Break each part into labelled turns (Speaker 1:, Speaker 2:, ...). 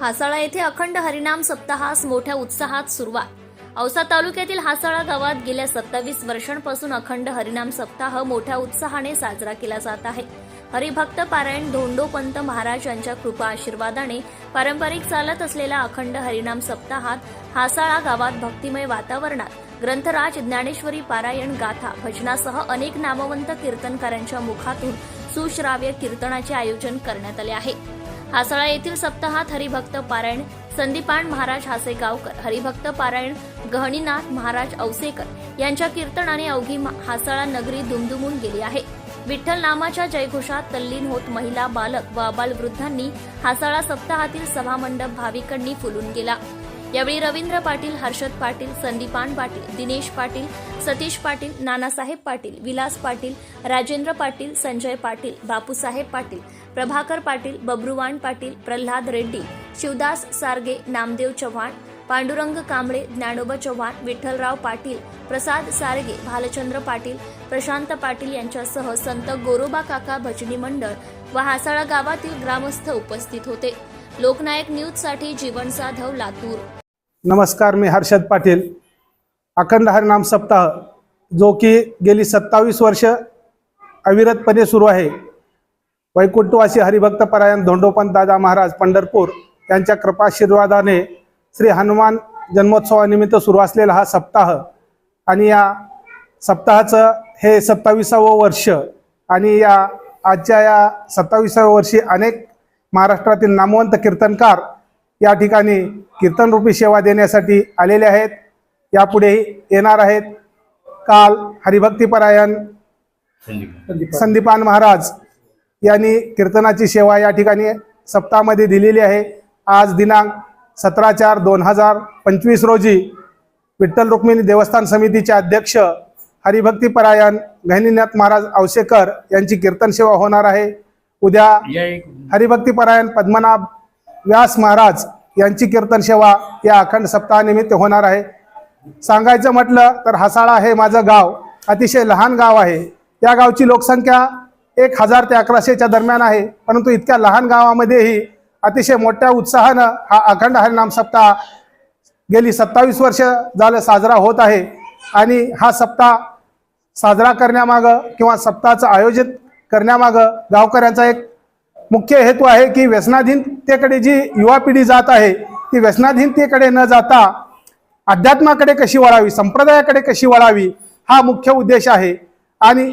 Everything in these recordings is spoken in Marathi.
Speaker 1: हासाळा येथे अखंड हरिनाम सप्ताहास मोठ्या उत्साहात सुरुवात. औसा तालुक्यातील हासाळा गावात गेल्या सत्तावीस वर्षांपासून अखंड हरिनाम सप्ताह मोठ्या उत्साहाने साजरा केला जात आहे. हरिभक्त पारायण धोंडोपंत महाराज यांच्या कृपा आशीर्वादाने पारंपरिक चालत असलेल्या अखंड हरिनाम सप्ताहात हासाळा गावात भक्तिमय वातावरणात ग्रंथराज ज्ञानेश्वरी पारायण गाथा भजनासह अनेक नामवंत कीर्तनकारांच्या मुखातून सुश्राव्य कीर्तनाचे आयोजन करण्यात आले आहे. हासाळा येथील सप्ताहात हरिभक्त पारायण संदीपान महाराज हासेगावकर हरिभक्त पारायण गहणीनाथ महाराज औसेकर यांच्या कीर्तनाने अवघी हासळा हासाळा नगरी दुमदुमून गेली आहे. विठ्ठल नामाच्या जयघोषात तल्लीन होत महिला बालक व अबालवृद्धांनी हासाळा सप्ताहातील सभामंडप भाविकांनी फुलून गेला. यावेळी रवींद्र पाटील हर्षद पाटील संदीपान पाटील दिनेश पाटील सतीश पाटील नानासाहेब पाटील विलास पाटील राजेंद्र पाटील संजय पाटील बापूसाहेब पाटील प्रभाकर पाटील बब्रुवाण पाटील प्रल्हाद रेड्डी शिवदास सारगे नामदेव चव्हाण पांडुरंग कांबळे ज्ञानोबा चव्हाण विठ्ठलराव पाटील प्रसाद सारगे भालचंद्र पाटील प्रशांत पाटील यांच्यासह संत गोरोबा काका भजनी मंडळ व हासाळा गावातील ग्रामस्थ उपस्थित होते. लोकनायक न्यूजसाठी जीवन साधव लातूर.
Speaker 2: नमस्कार मी हर्षद पाटील. अखंड हरिनाम सप्ताह जो की गेली सत्तावीस वर्ष अविरतपणे सुरू आहे. वैकुंठवासी हरिभक्त परायण धोंडोपंत दादा महाराज पंढरपूर यांच्या कृपाशीर्वादाने श्री हनुमान जन्मोत्सवानिमित्त सुरू असलेला हा सप्ताह आणि या सप्ताहाचं हे सत्ताविसावं वर्ष आणि या आजच्या या सत्ताविसाव्या वर्षी अनेक महाराष्ट्रातील नामवंत कीर्तनकार या ठिकाणी कीर्तनरूपी सेवा देण्यासाठी आलेले आहेत. यापुढेही येणार आहेत. काल हरिभक्तीपरायण संदीपान महाराज यांनी कीर्तनाची सेवा या ठिकाणी सप्ताहामध्ये दिलेली आहे. आज दिनांक सतरा चार दोन हजार पंचवीस रोजी विठ्ठल रुक्मिणी देवस्थान समितीचे अध्यक्ष हरिभक्तीपरायण गहिनीनाथ महाराज औसेकर यांची कीर्तन सेवा होणार आहे. उद्या हरिभक्तीपरायण पद्मनाभ व्यास महाराज यांची कीर्तन सेवा या अखंड सप्ताहानिमित्त होणार आहे. सांगायचं म्हटलं तर हसाळा हे माझं गाव. अतिशय लहान गाव आहे. या गावची लोकसंख्या एक हजार ते अकराशेच्या दरम्यान आहे. परंतु इतक्या लहान गावामध्येही अतिशय मोठ्या उत्साहानं हा अखंड हरिनाम सप्ताह गेली सत्तावीस वर्ष झालं साजरा होत आहे. आणि हा सप्ताह साजरा करण्यामागं किंवा सप्ताहाचं आयोजित करण्यामागं गावकऱ्यांचा एक मुख्य हेतू आहे की व्यसनाधीनतेकडे जी युवा पिढी जात आहे ती व्यसनाधीनतेकडे न जाता अध्यात्माकडे कशी वळावी संप्रदायाकडे कशी वळावी हा मुख्य उद्देश आहे. आणि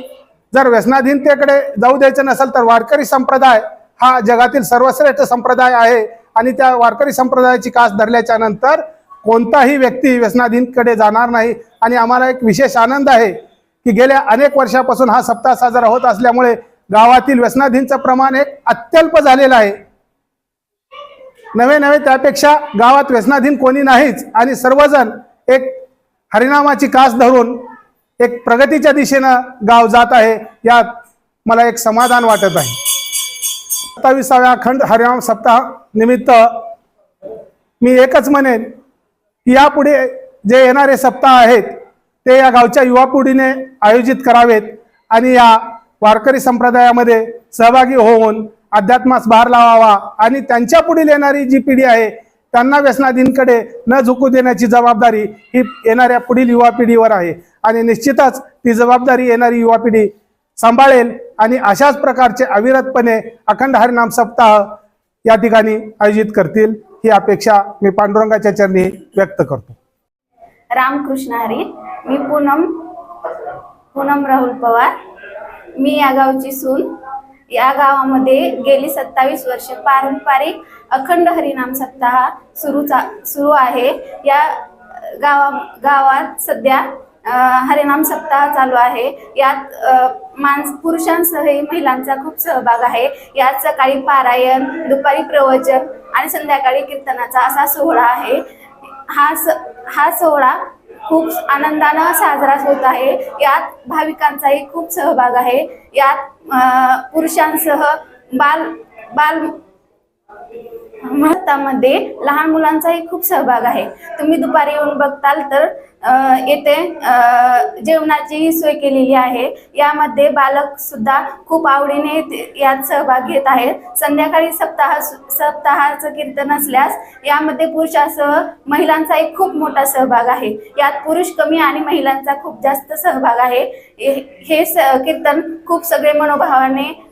Speaker 2: जर व्यसनाधीनतेकडे जाऊ द्यायचं नसेल तर वारकरी संप्रदाय हा जगातील सर्वश्रेष्ठ संप्रदाय आहे. आणि त्या वारकरी संप्रदायाची कास धरल्याच्या नंतर कोणताही व्यक्ती व्यसनाधीनकडे जाणार नाही. आणि आम्हाला एक विशेष आनंद आहे की गेल्या अनेक वर्षापासून हा सप्ताह साजरा होत असल्यामुळे गावातील व्यसनाधीनचं प्रमाण एक अत्यल्प झालेलं आहे. नवे नवे त्यापेक्षा गावात व्यसनाधीन कोणी नाहीच. आणि सर्वजण एक हरिनामाची कास धरून एक प्रगतीच्या दिशेनं गाव जात आहे यात मला एक समाधान वाटत आहे. सत्ताविसाव्या अखंड हरिनाम सप्ताह निमित्त मी एकच म्हणेन की यापुढे जे येणारे सप्ताह आहेत ते या गावच्या युवा पिढीने आयोजित करावेत. आणि या वारकरी संप्रदायामध्ये सहभागी होऊन अध्यात्मास भार लावावा आणि त्यांच्या पुढील येणारी जी पिढी आहे त्यांना व्यसनाधीनकडे न झुकू देण्याची जबाबदारी ही येणाऱ्या पुढील युवा पिढीवर आहे. आणि निश्चितच ती जबाबदारी येणारी युवा पिढी सांभाळेल आणि अशाच प्रकारचे अविरतपणे अखंड हरिनाम सप्ताह या ठिकाणी आयोजित करतील ही अपेक्षा मी पांडुरंगाच्या चरणी व्यक्त करतो.
Speaker 3: रामकृष्ण हरी मी पूनम पूनम राहुल पवार. मी या गावची सून. या गावामध्ये गेली सत्तावीस वर्ष पारंपरिक अखंड हरिनाम सप्ताह सुरू चा सुरू आहे. या गावा गावात सध्या हरिनाम सप्ताह चालू आहे. यात माणस पुरुषांसह महिलांचा खूप सहभाग आहे. यात सकाळी पारायण दुपारी प्रवचन आणि संध्याकाळी कीर्तनाचा असा सोहळा आहे. हा स हा सोहळा खूप आनंदानं साजरा होत आहे. यात भाविकांचाही खूप सहभाग आहे. यात पुरुषांसह बाल बाल सप्ताहामध्ये लहान मुलांचाही खूप सहभाग आहे. तुम्ही दुपारी येऊन बघताल तर येथे जेवणाचीही सोय केलेली आहे. यामध्ये बालक सुद्धा खूप आवडीने यात सहभाग घेत आहेत. संध्याकाळी सप्ताह सप्ताहाचं कीर्तन असल्यास यामध्ये पुरुषासह महिलांचाही खूप मोठा सहभाग आहे. यात पुरुष कमी आणि महिलांचा खूप जास्त सहभाग आहे. हे- स- कीर्तन खूप सगळे मनोभावाने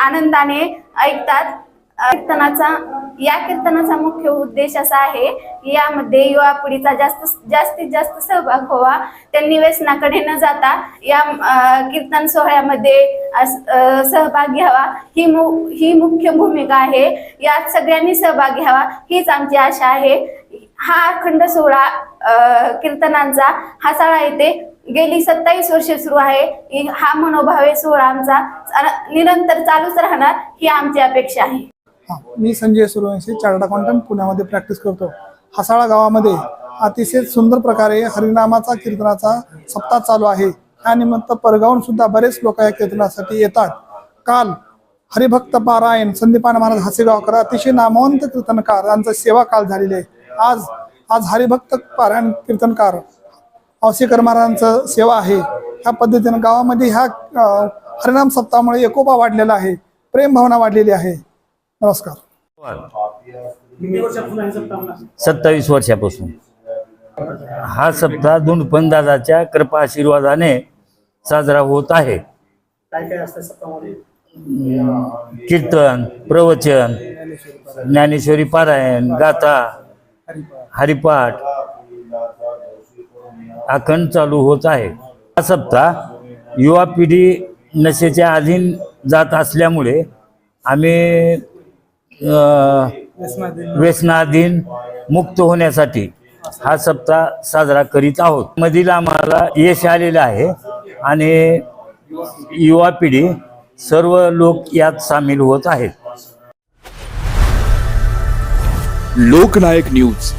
Speaker 3: आनंदाने ऐकतात. कीर्तनाचा या कीर्तनाचा मुख्य उद्देश असा आहे की यामध्ये युवा पिढीचा जास्त जास्तीत जास्त सहभाग व्हावा. त्यांनी व्यसनाकडे न जाता या कीर्तन सोहळ्यामध्ये सहभाग घ्यावा. ही मु ही मुख्य भूमिका आहे. यात सगळ्यांनी सहभाग घ्यावा हीच आमची आशा आहे. हा अखंड सोहळा अ, कीर्तनांचा हा साळा येथे गेली सत्तावीस वर्षे सुरू आहे. हा मनोभावे सोहळा आमचा निरंतर चालूच राहणार ही आमची अपेक्षा आहे.
Speaker 4: हां मी संजय सूर्यवंशी चार्टर्ड अकाउंटंट पुण्यामध्ये प्रॅक्टिस करतो. हसाळा गावामध्ये अतिशय सुंदर प्रकारे हरिनामाचा कीर्तनाचा सप्ताह चालू आहे. त्यानिमित्त परगावून सुद्धा बरेच लोक या कीर्तनासाठी येतात. काल हरिभक्त पारायण संदीपान महाराज हसेगावकर अतिशय नामवंत कीर्तनकार यांचा सेवा काल झालेली आहे. आज आज हरिभक्त पारायण कीर्तनकार औसेकर महाराजांचं सेवा आहे. ह्या पद्धतीनं गावामध्ये ह्या हरिनाम सप्ताहामुळे एकोपा वाढलेला आहे. प्रेम भावना वाढलेली आहे. नमस्कार.
Speaker 5: सत्तावीस वर्षापासून. हा सप्ताह धुंडपंदाजाच्या कृपा आशीर्वादाने साजरा होत आहे. कीर्तन प्रवचन ज्ञानेश्वरी पारायण गाथा हरिपाठ अखंड चालू होत आहे. हा सप्ताह युवा पिढी नशेच्या अधीन जात असल्यामुळे आम्ही व्यसनाधीन मुक्त होण्यासाठी हा सप्ताह साजरा करीत आहोत. मधील आम्हाला यश आलेलं आहे आणि युवा पिढी सर्व लोक यात सामील होत आहेत.
Speaker 6: लोकनायक न्यूज.